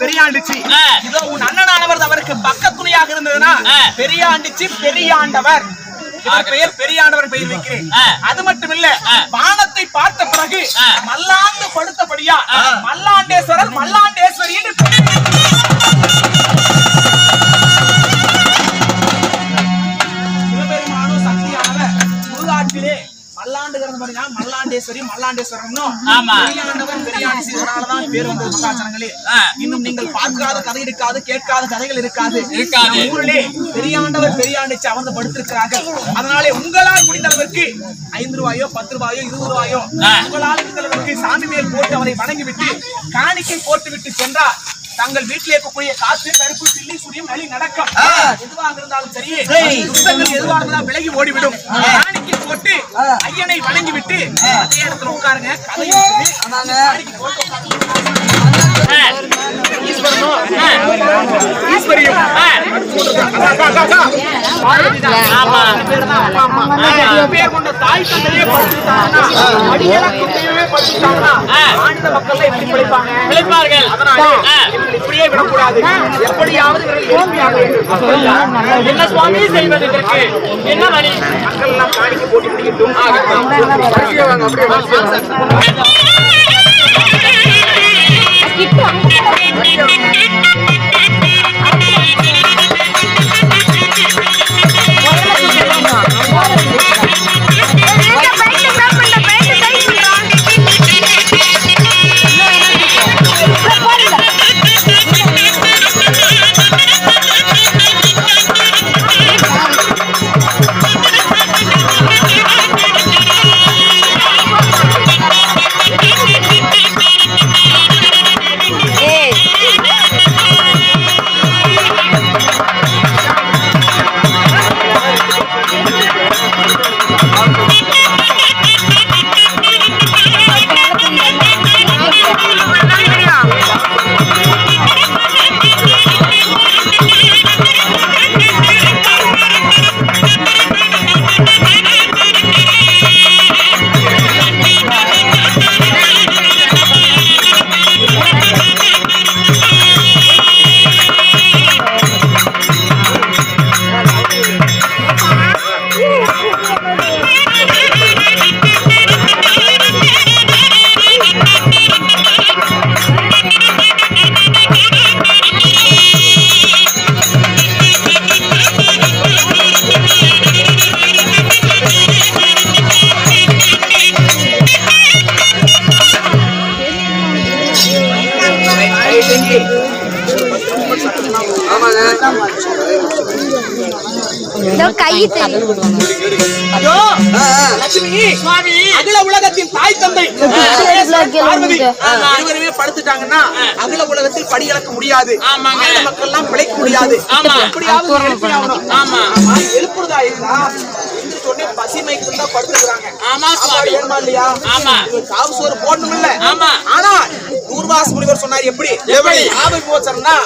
பெரியாண்டிச்சி. இதோ உன் அண்ணனானவர் அவருக்கு பக்க துணையாக இருந்ததுன்னா. பெரியாண்டிச்சி பெரியாண்டவர் பெயர் பெரியாண்டவர் பெயர் வைக்கிறேன். அது மட்டும் இல்ல. வானத்தை பார்த்த பிறகு. மல்லாந்து கொடுத்தபடியா ஆ. மல்லாண்டேஸ்வரர் மல்லாண்டேஸ்வரி என்று மல்லாண்டேஸ்வரி மல்லாண்டேஸ்வரனும் ஆமா. பெரியாண்டவர் பெரியாண்டிசி இதனாலதான் பேர் வந்தது மகாஜனங்களே ஆ. இன்னும் நீங்கள் பார்க்காத கதை இருக்காது கேட்காத கதைகள் இருக்காது இருக்காது. ஊரிலே பெரியாண்டவர் பெரியாண்டிச்சு அமர்ந்து படுத்திருக்கிறார்கள் அதனாலே உங்களால் முடிந்த அளவிற்கு ஐந்து ரூபாயோ பத்து ரூபாயோ இருபது ரூபாயோ. உங்களால் முடிந்த அளவிற்கு சாமி மேல் போட்டு அவரை வணங்கிவிட்டு காணிக்கை போட்டு விட்டு சென்றார் தங்கள் வீட்டில் இருக்கக்கூடிய காத்து கருப்பு சில்லி சுரியம் வழி நடக்கும் எதுவாக இருந்தாலும் சரி துஷ்டங்கள் எதுவாக இருந்தாலும் விலகி ஓடிவிடும் காணிக்கை போட்டு ஐயனை வணங்கி விட்டு அதே இடத்துல உட்காருங்க தாய் தந்தையே படுத்துட்டாங்கன்னா மாநில மக்கள் எப்படி பிழைப்பாங்க? பிழைப்பார்கள். அதனாலே. இவர்கள் இப்படியே விடக்கூடாது. எப்படியாவது இவர்கள் என்ன சுவாமி செய்வது இதற்கு? என்ன வழி? மக்கள் எல்லாம் காணிக்கை போட்டு பிடிக்கட்டும். அகில உலகத்தின் தாய் தந்தை. இருவருமே படுத்துட்டாங்கன்னா அகில உலகத்தில் படி இழக்க முடியாது. மக்கள் எல்லாம் பிழைக்க முடியாது. எழுப்புறதா இருந்தா எந்திரிச்ச உடனே பசி மயக்கம் தான் படுத்துக்கிறாங்க. ஆமா வேணுமா இல்லையா? ஆமா. காவு சோறு போடணும் இல்ல ஆமா. ஆனா தூர்வாச முனிவர் சொன்னார் எப்படி? எப்படி? ஆபை போச்சர்னா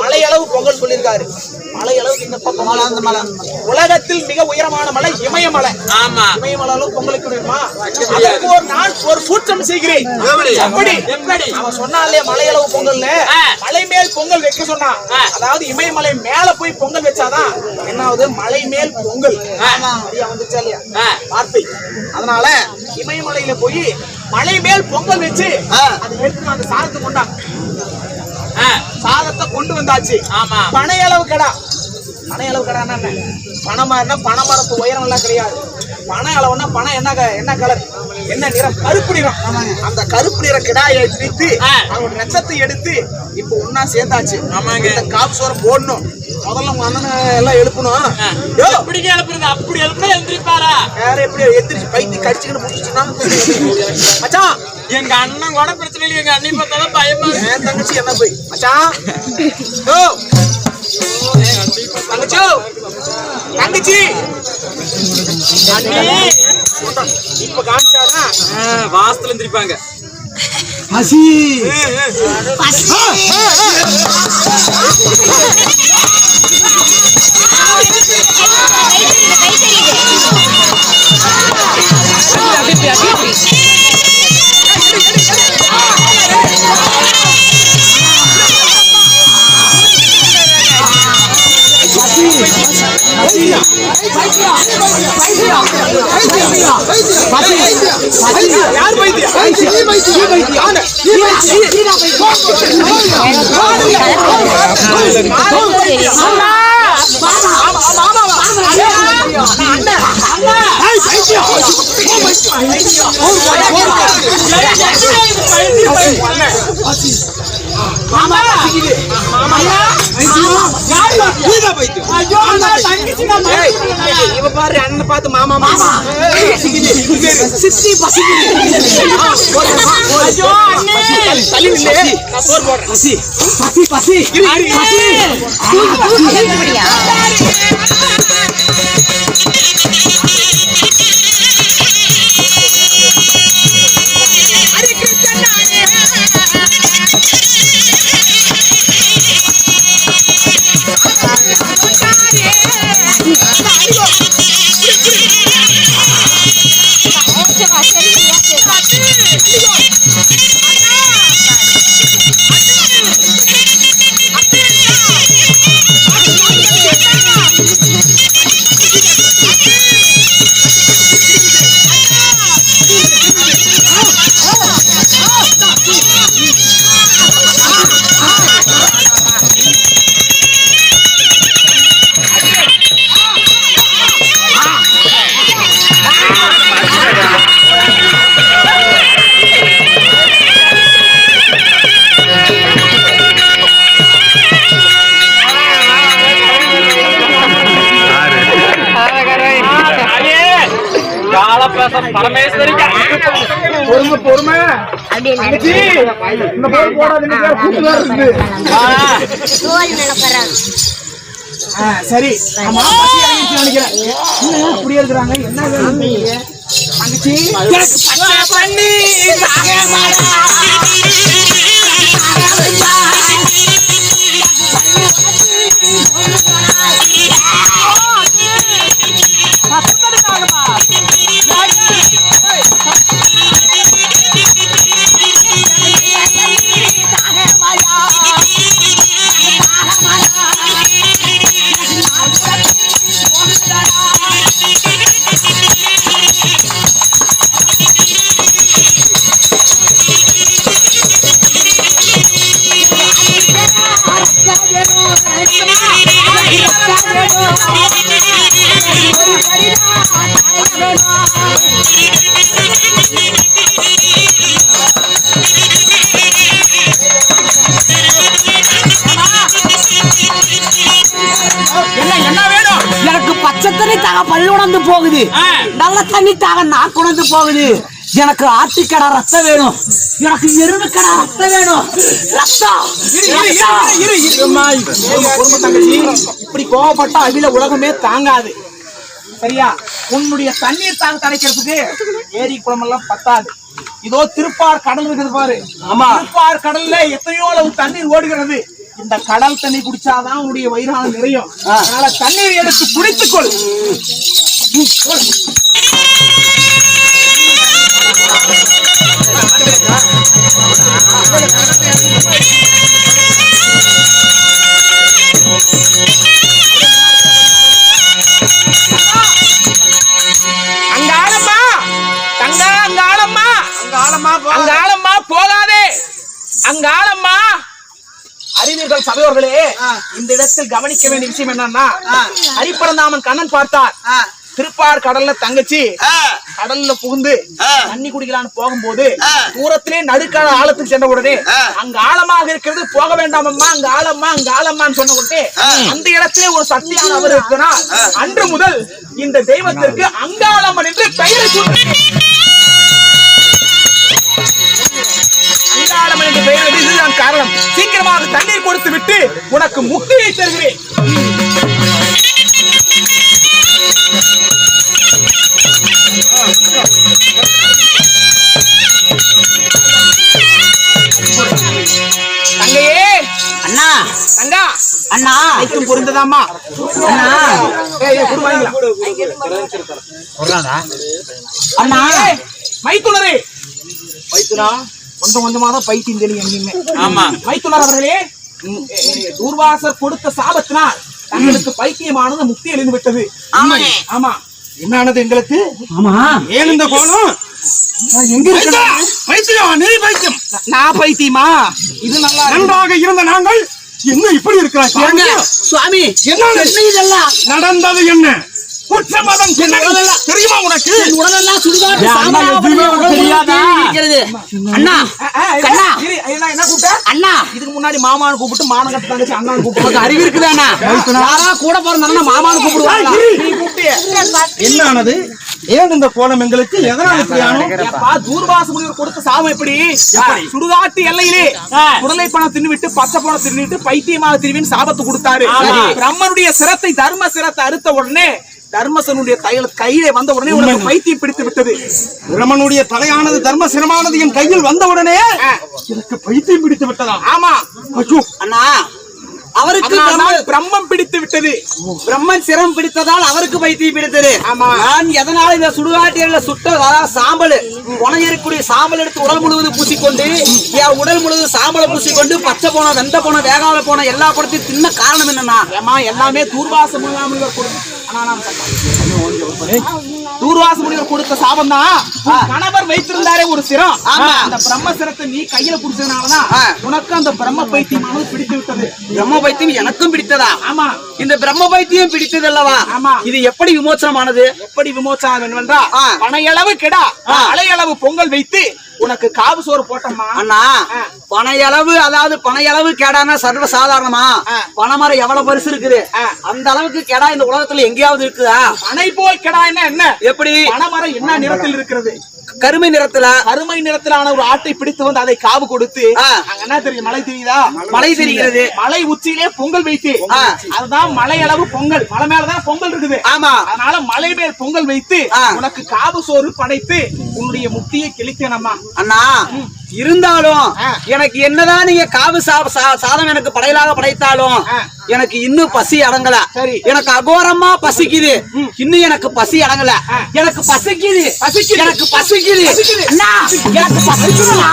மலை அளவு பொங்கல் சொல்லியிருக்காரு. மலை அளவுக்கு இந்த பக்கம் மலை அந்த மலை. உலகத்தில் மிக உயரமான மலை இமயமலை. ஆமா. இமயமலை அளவு பொங்கலுக்கு வேணுமா? அதற்கு ஒரு நான் ஒரு சூற்றம் செய்கிறேன். எப்படி? அவன் சொன்னாலே மலையளவு பொங்கல்ல ஆ. மலை மேல் பொங்கல் வைக்க சொன்னான். ஆ. அதாவது இமயமலை மேல போய் பொங்கல் வச்சாதான் என்ன ஆகுது மலை மேல் பொங்கல். வந்துச்சா இல்லையா. வார்த்தை. அதனால இமயமலையில போய் மலை மேல் பொங்கல் வச்சு அது எடுத்து அந்த சாதத்தை கொண்டாங்க ஆ, சாதத்தை கொண்டு வந்தாச்சு. ஆமா. பனை அளவு கடா. பனை அளவு கடான்னா என்ன? பனை மரம்னா பனை மரத்து உயரம் எல்லாம் கிடையாது. பனை அளவுன்னா பனை என்ன என்ன கலர் என்ன நிறம்? கருப்பு நிறம். அந்த கருப்பு நிற கிடாயை பிரித்து ஆ. அதோட நட்சத்தை எடுத்து இப்போ ஒன்னா சேர்ந்தாச்சு. ஆமாங்க. இந்த காப்பு சோறு போடணும். முதல்ல உங்க அண்ணனை எல்லாம் எழுப்பணும். எப்படி எழுப்புறது? அப்படி எழுப்புனா எந்திரிப்பாரா வேற எப்படி எந்திரிச்சு பைத்தி கடிச்சுக்கிட்டு முடிச்சுச்சுன்னா மச்சான்! எங்க அண்ணன் கூட பிரச்சனை இல்லை எங்க அண்ணி பார்த்தாலும் பயமா. என் தங்கச்சி என்ன போய்? மச்சான்! யோ! தங்கச்சோ! தங்கச்சி! அண்ணி! இப்ப காமிச்சாதான் ஆ, வாசத்துல எந்திரிப்பாங்க. கை தெரியுது பைத்தியம் இவ பாரு அண்ணன் பார்த்து மாமா மாமா. சித்தி தள்ளி நில்லு. நான் சோறு போடுறேன். பசி பசி பசி. பொறுமை பொறுமை. இந்த மாதிரி போடாதீங்க கூட்டு வேற இருக்குது ஆ, சரி. ஆமா நினைக்கிறேன். அப்படியே இருக்கிறாங்க? என்ன வேணும் தங்கச்சி பண்ணி பல்லு உணர்ந்து போகுது. நல்ல தண்ணி தாக நாக்கு உணர்ந்து போகுது. எனக்கு ஆட்டுக்கடா ரத்தம் வேணும். எனக்கு எருமைக்கடா ரத்தம் வேணும். ரத்தம். இப்படி கோவப்பட்டா அகில உலகமே தாங்காது. சரியா? உன்னுடைய தண்ணீர் தாங்க தடைக்கிறதுக்கு ஏரி குளம் எல்லாம் பத்தாது. இதோ திருப்பார் கடல் இருக்குது பாரு. ஆமா. திருப்பார் கடல்ல எத்தனையோ அளவு தண்ணீர் ஓடுகிறது. இந்த கடல் தண்ணி குடிச்சாதான் உன்னுடைய வயிறான நிறையும். அதனால தண்ணீர் எடுத்து குடித்துக் கொள் அங்காளம்மா அறிஞர்கள் சபையோர்களே இந்த இடத்தில் கவனிக்க வேண்டிய விஷயம் என்னன்னா ஹரிப்பரந்தாமன் கண்ணன் பார்த்தார். திருப்பார் கடல்ல தங்கச்சி. கடல்ல புகுந்து தண்ணி குடிக்கலான்னு போகும்போது தூரத்திலே நடுக்கால ஆழத்துக்கு சென்ற உடனே அங்க ஆழமாக இருக்கிறது போக வேண்டாம் அம்மா அங்க ஆழம்மா அங்க ஆழம்மான்னு சொன்ன உடனே அந்த இடத்திலே ஒரு சக்தியான அவர் இருக்கிறார் அன்று முதல் இந்த தெய்வத்திற்கு அங்காளம்மன் என்று பெயரை அங்காளம்மன் என்று பெயர் இதுதான் காரணம். சீக்கிரமாக தண்ணீர் கொடுத்து விட்டு உனக்கு முக்தியை தருகிறேன். தங்கையே! அண்ணா! தங்கா! அண்ணா! அனைத்தும் புரிந்ததாமா அண்ணா. அண்ணா! மைத்துனா? கொஞ்சம் கொஞ்சமா தான் பைத்தியம் தெரியும் எங்கேயுமே ஆமா. மைத்துனர் அவர்களே தூர்வாசர் கொடுத்த சாபத்தினால் தங்களுக்கு பைத்தியமானது முக்தி எழுந்து விட்டது ஆமாங்க. என்னானது எங்களுக்கு? ஆமா. ஏன் இந்த கோலம்? எங்க இருக்க பைத்தியம் நீ பைத்தியம் நான் பைத்தியமா? இது நல்லா. நன்றாக இருந்த நாங்கள் என்ன இப்படி இருக்கிறாய். சுவாமி என்ன என்ன இதெல்லாம் நடந்தது என்ன? குற்றமதம் தெரியுமா உனக்கு? உடலெல்லாம் சுடுகாட்டு என் அண்ணா என்ன கூப்பிட்ட? அண்ணா. இதுக்கு முன்னாடி மாமான்னு கூப்பிட்டு மானம் கட்டு தங்கச்சி அண்ணான்னு கூப்பிட்டு. அறிவு இருக்குதாண்ணா யாரா கூட பிறந்தாங்கன்னா மாமான்னு கூப்பிட்டியே என்ன ஆனது ஏன் இந்த கோலம் எங்களுக்கு? எதனால் இப்படி ஆனோம்? எப்பா தூர்வாச முனிவர் கொடுத்த சாபம் எப்படி? சுடுகாட்டு எல்லையிலே குடலை பணம் தின்னுவிட்டு பச்சை பணம் தின்னுவிட்டு பைத்தியமாக திரும்பின்னு சாபத்தை கொடுத்தாரு. பிரம்மனுடைய சிரத்தை தர்ம சிரத்தை அறுத்த உடனே தர்மசனுடைய கையிலே வந்த உடனே உனக்கு பைத்தியம் பிடித்து விட்டது. பிரமனுடைய தலையானது தர்ம சிரமானது என் கையில் வந்தவுடனே எனக்கு பைத்தியம் பிடித்து விட்டதா? ஆமா. அண்ணா. அவருக்கு பிரம்மம் பிடித்து விட்டது. பிரம்மன் சிரம் பிடித்ததால் அவருக்கு பைத்தியம் பிடித்தது. ஆமா. நான் எதனால இந்த சுடுகாட்டியல்ல சுட்ட சாம்பல். உணவு இருக்கக்கூடிய சாம்பல் எடுத்து உடல் முழுவதும் பூசிக்கொண்டு என் உடல் முழுவதும் சாம்பலை பூசிக்கொண்டு பச்சை போன வெந்த போன வேகாத போன எல்லா படத்தையும் தின்ன காரணம் என்னன்னா ஏமா எல்லாமே தூர்வாச முனிவர் தூர்வாச முனிவர் கொடுத்த சாபம் தான் கணவர் வைத்திருந்தாரே ஒரு சிரம். ஆமா. அந்த பிரம்ம சிரத்தை நீ கையில குடிச்சதுனாலதான். உனக்கு அந்த பிரம்ம பைத்தியமானது பிடித்து விட்டது. பிரம்ம பைத்தியம் எனக்கும் பிடித்ததா? ஆமா. இந்த பிரம்ம பைத்தியம் பிடித்தது அல்லவா ஆமா. இது எப்படி விமோச்சனமானது? எப்படி விமோச்சனம் என்னவென்றா. பனையளவு கெடா அலையளவு பொங்கல் வைத்து உனக்கு காவு சோறு போட்டம்மா. அண்ணா. பனையளவு அதாவது பனையளவு கேடானா சர்வ சாதாரணமா. பனைமரம் எவ்வளவு பெருசு இருக்குது. அந்த அளவுக்கு கேடா இந்த உலகத்துல எங்கேயாவது இருக்குதா? பனை போல் கெடா என்ன என்ன? எப்படி? பனைமரம் என்ன நிறத்தில் இருக்கிறது? கருமை நிறத்துல கருமை நிறத்திலான ஒரு ஆட்டை பிடித்து வந்து அதை காவு கொடுத்து என்ன தெரியும் மழை தெரியுதா? மலை தெரிகிறது மலை உச்சியிலே பொங்கல் வைத்து. அதுதான் மலை அளவு பொங்கல். மலை மேலதான் பொங்கல் இருக்குது. ஆமா. அதனால மலை மேல் பொங்கல் வைத்து. உனக்கு காவு சோறு படைத்து உன்னுடைய முக்தியை கிழிக்கணுமா அண்ணா இருந்தாலும். எனக்கு என்னதான் நீங்க காவு சாதம் எனக்கு படையலாக படைத்தாலும். எனக்கு இன்னும் பசி அடங்கல சரி. எனக்கு அகோரமா பசிக்குது இன்னும் எனக்கு பசி அடங்கல. எனக்கு பசிக்குது பசிக்குது. எனக்கு பசிக்குது பசிக்குது. எனக்கு பசிக்குதுண்ணா.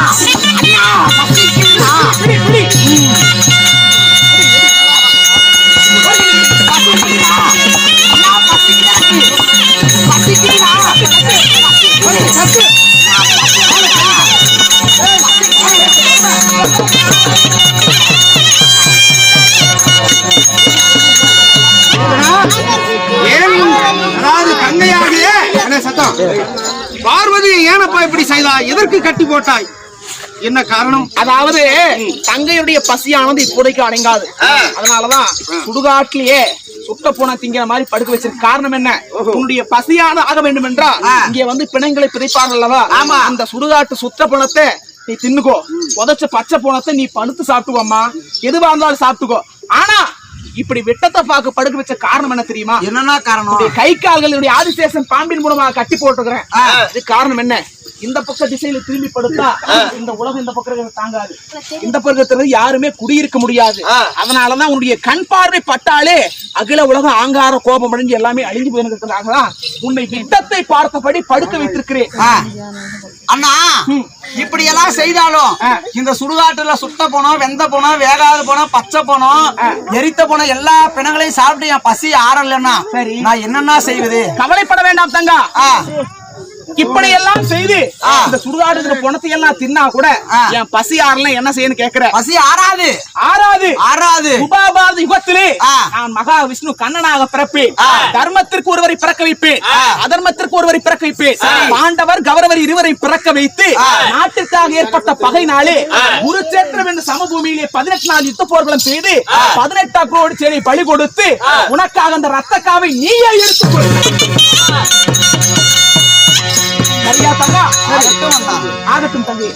இப்படி செய்தாய் எதற்கு கட்டி போட்டாய்? என்ன காரணம்? அதாவது தங்கையுடைய பசியானது இப்போதைக்கு அடங்காது. அதனாலதான் சுடுகாட்டிலேயே சுட்ட போன திங்கிற மாதிரி படுக்க வச்சிருக்க காரணம் என்ன? உன்னுடைய பசியான ஆக வேண்டும் என்றால் இங்கே வந்து பிணங்களை பிதைப்பார்கள் அல்லவா? ஆமா. அந்த சுடுகாட்டு சுத்த பணத்தை நீ தின்னுக்கோ. உதச்ச பச்சை போனத்தை நீ படுத்து சாப்பிட்டுக்கோம்மா. எதுவா இருந்தாலும் சாப்பிட்டுக்கோ. ஆனா இப்படி வெட்டத்தை பார்க்க படுக்க வச்ச காரணம் என்ன தெரியுமா? என்னன்னா காரணம்? கை கால்களுடைய ஆதிசேஷன் பாம்பின் மூலமாக கட்டி போட்டுக்கிறேன் இது காரணம் என்ன? இந்த பக்க திசையில திரும்பி படுத்தா இந்த உலகம் இந்த பக்கம் தாங்காது. இந்த பக்கத்துல யாருமே குடியிருக்க முடியாது. அதனாலதான் உன்னுடைய கண் பார்வை பட்டாலே அகில உலகம் ஆங்கார கோபம் அடைஞ்சு எல்லாமே அழிஞ்சு போயிருக்கிறதுனாலதான் உன்னை விட்டத்தை பார்த்தபடி படுக்க வைத்திருக்கிறேன். அண்ணா இப்படி எல்லாம் செய்தாலும் இந்த சுடுகாட்டுல சுட்ட போனோம் வெந்த போனோம் வேகாத போனோம் பச்சை போனோம் எரித்த போனோம் எல்லா பிணங்களையும் சாப்பிட்டு என் பசி ஆறலன்னா சரி. நான் என்னன்னா செய்வது? கவலைப்பட வேண்டாம் தங்கா. இப்படி எல்லாம் செய்து இந்த சுடுகாடுங்கிற பணத்தை எல்லாம் தின்னா கூட. என் பசி ஆறலாம் என்ன செய்யணும் கேக்குற. பசி ஆறாது. ஆறாது. ஆறாது. உபாபாரத யுகத்திலே. நான் மகா விஷ்ணு கண்ணனாக பிறப்பேன். தர்மத்திற்கு ஒருவரை பிறக்க வைப்பேன். அதர்மத்திற்கு ஒருவரை பிறக்க வைப்பேன். பாண்டவர் கௌரவர் இருவரை பிறக்க வைத்து நாட்டிற்காக ஏற்பட்ட பகை நாளே குருச்சேத்திரம் என்ற சமபூமியிலே பதினெட்டு நாள் யுத்த போர்களும் செய்து பதினெட்டு அக்ரோடு சேனை பலி கொடுத்து உனக்காக அந்த ரத்த காவை நீயே எடுத்துக் கொள் சரியா தங்கா ஆகட்டும் தங்கி